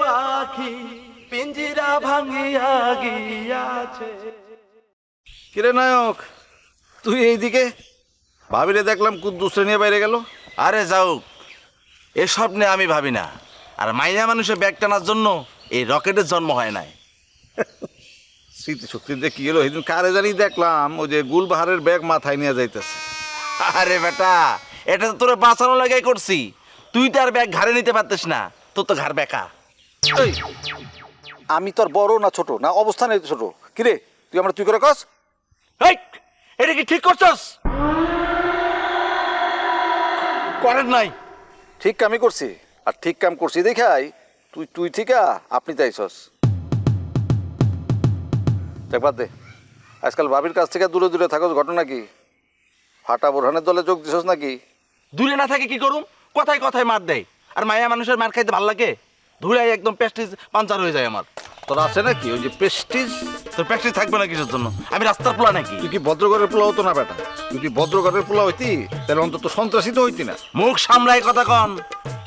পাখি পিঞ্জিরা ভাঙিয়া গিয়াছে। কিরে নায়ক তুই এইদিকে? ভাবিরে দেখলাম কুদ্দুসে নিয়ে বাইরে গেল। আরে যাও এসব নিয়ে আমি ভাবি না। আর মাইয়া মানুষের ব্যাগ টানার জন্য এই রকেটের জন্ম হয় নাই। স্মৃতিশক্তি দিয়ে কি হলো? সেদিন কারে জানি দেখলাম ওই যে গুলবাহারের ব্যাগ মাথায় নিয়ে যাইতেছে। আরে বেটা এটা তো তোরে বাঁচানো লাগাই করছি। তুই তো আর ব্যাগ ঘাড়ে নিতে পারতিস না তোর তো ঘাড় বেকা। আমি তোর বড় না ছোট? না অবস্থানে ছোট। কিরে তুই আমরা তুই করে কস? এটা কি ঠিক করছস? করেন নাই। ঠিক কামই করছি আর ঠিক কাম করছি দেখাই তুই তুই ঠিকা আপনি চাইছস দেখ বাদ দে। আজকাল ভাবির কাছ থেকে দূরে দূরে থাকো ঘটনা কি? ফাটা বোরহানের দলে যোগ দিছস নাকি? দূরে না থাকে কি করুম? কথায় কথায় মার দেয়। আর মায়া মানুষের মার খাইতে ভালো লাগে? ধুলাই একদম প্যাস্টিজ পাঞ্চার হয়ে যায় আমার। তোর আছে নাকি ওই যে প্রেস্টিজ তোর প্যাস্টিজ থাকবে না কিসের জন্য? আমি রাস্তার পোলা নাকি? তুই কি ভদ্রগড়ের পোলা হতো না বেটা? তুই কি ভদ্রগড়ের পোলা হইতি? তাহলে অন্তত সন্ত্রাসী তো হইতি না। মুখ সামলাই কথা কন।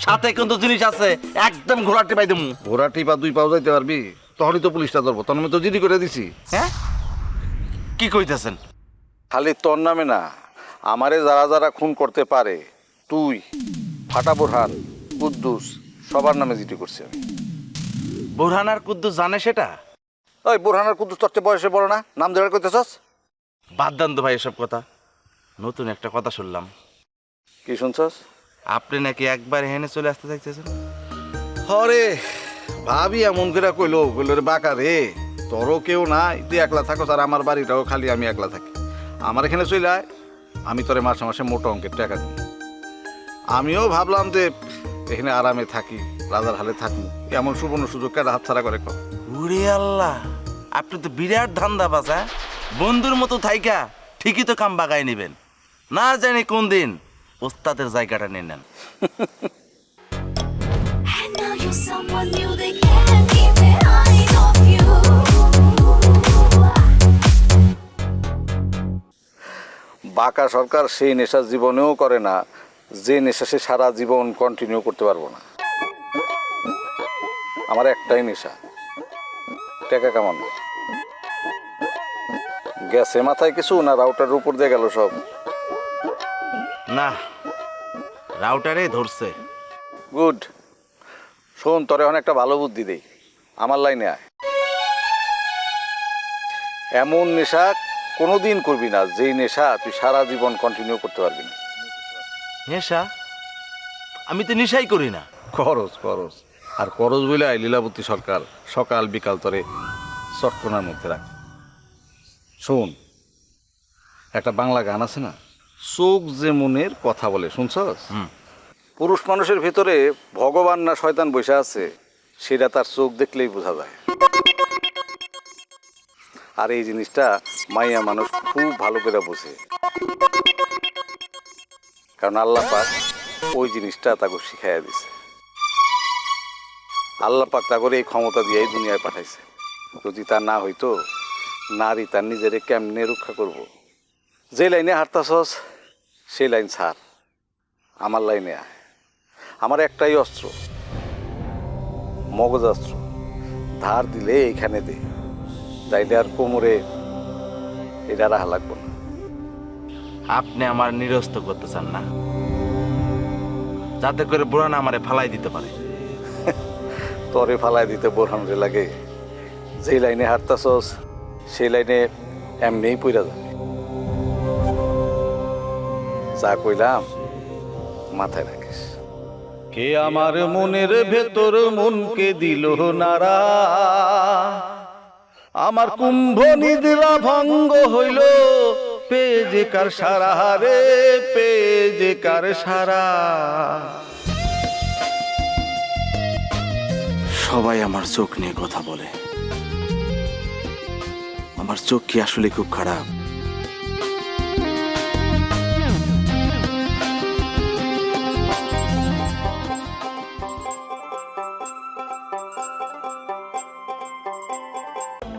সাথে কিন্তু জিনিস আছে একদম ঘোরাটি পাই দেবো। ঘোড়াটি বা দুই পাও যাইতে পারবি? তখনই তো পুলিশটা ধরবো। তখন আমি তো জিডি করে দিছি। হ্যাঁ? কি কইতেছেন? খালি তোর নামে না আমারে যারা যারা খুন করতে পারে তুই ফাটা বোরহান কুদ্দুস সবার নামে জিডি করছি আমি। বোরহান আর কুদ্দুস জানে সেটা? ওই বোরহান আর কুদ্দুস তোর বয়সে বড় না? নাম দেওয়ার করতেছস বাদ দেন তো ভাই এসব কথা। নতুন একটা কথা শুনলাম। কি শুনছস? আপনি নাকি একবার হেনে চলে আসতে চাইতেছেন? হরে ভাবি এমন করে কইলো কইলো রে বাঁকা রে তোরও কেউ নাই তুই একলা থাকো আর আমার বাড়িটাও খালি আমি একলা থাকি। আমার এখানে চলে আয় আমি তোরে মাসে মাসে মোটা অঙ্কের টাকা দিই। আমিও ভাবলাম যে এখানে আরামে থাকি রাজার হালে থাকি। এমন সুবর্ণ সুযোগ কেটে হাতছাড়া করে কর উরে আল্লাহ আপনি তো বিরাট ধান্দা বাজা বন্ধুর মতো থাইকা ঠিকই তো কাম বাগায় নেবেন। না জানি কোন দিন ওস্তাদের জায়গাটা নিয়ে নেন। Someone new, they can't keep you. বাঁকা সরকার সেই নেশা জীবনেও করে না। যে নেশা সে সারা জীবন কন্টিনিউ করতে পারব না। আমার একটাই নেশা টাকা কামানো। গেছে মাথায় কিছু না রাউটার উপর দিয়ে গেল সব। না রাউটারে ধরছে। গুড শোন তোর এখন একটা ভালো বুদ্ধি দেই। আমার লাইনে আয়। এমন নেশা কোনোদিন করবি না যেই নেশা তুই সারা জীবন কন্টিনিউ করতে পারবি না। নেশা আমি তো নেশাই করি না। খরচ খরচ। আর খরচ বলে লীলাবতী সরকার সকাল বিকাল তরে চটকোনার মধ্যে রাখ। শোন একটা বাংলা গান আছে না? চোখ যে মনের কথা বলে শুনছস? হুম। পুরুষ মানুষের ভিতরে ভগবান না শয়তান বসে আছে সেটা তার চোখ দেখলেই বোঝা যায়। আর এই জিনিসটা মাইয়া মানুষ খুব ভালো করে বোঝে। কারণ আল্লাহ পাক ওই জিনিসটা তাকে শিখাইয়া দিছে। আল্লাহ পাক তা করে এই ক্ষমতা দিয়েই দুনিয়ায় পাঠাইছে। যদি তা না হইতো, নারী তার নিজেরে কেমনে রক্ষা করব। যে লাইনে হাঁটতাছস, সেই লাইন ছাড়। আমার লাইনে আয়। আমার একটাই অস্ত্র মগজ অস্ত্র ধার দিলে এইখানে দে, যাইলে আর কোমরে এটা রাহা লাগবো না। আপনি আমার নিরস্ত করতে চান না। যাতে করে বুড়ানা আমারে ফালাই দিতে পারে। তরে ফালাই দিতে বোরহান রে লাগে। যেই লাইনে হাঁটতাছস সেই লাইনে এমনিই পইরা যাবে যা কইলাম মাথায় রাখিস। কে আমার মনের ভেতর মনকে দিল নারা? আমার কুম্ভ নিদ্রা ভঙ্গ হইল। পেজে কার সারা, রে পেজে কার সারা। সবাই আমার চোখ নিয়ে কথা বলে। আমার চোখ কি আসলে খুব খারাপ?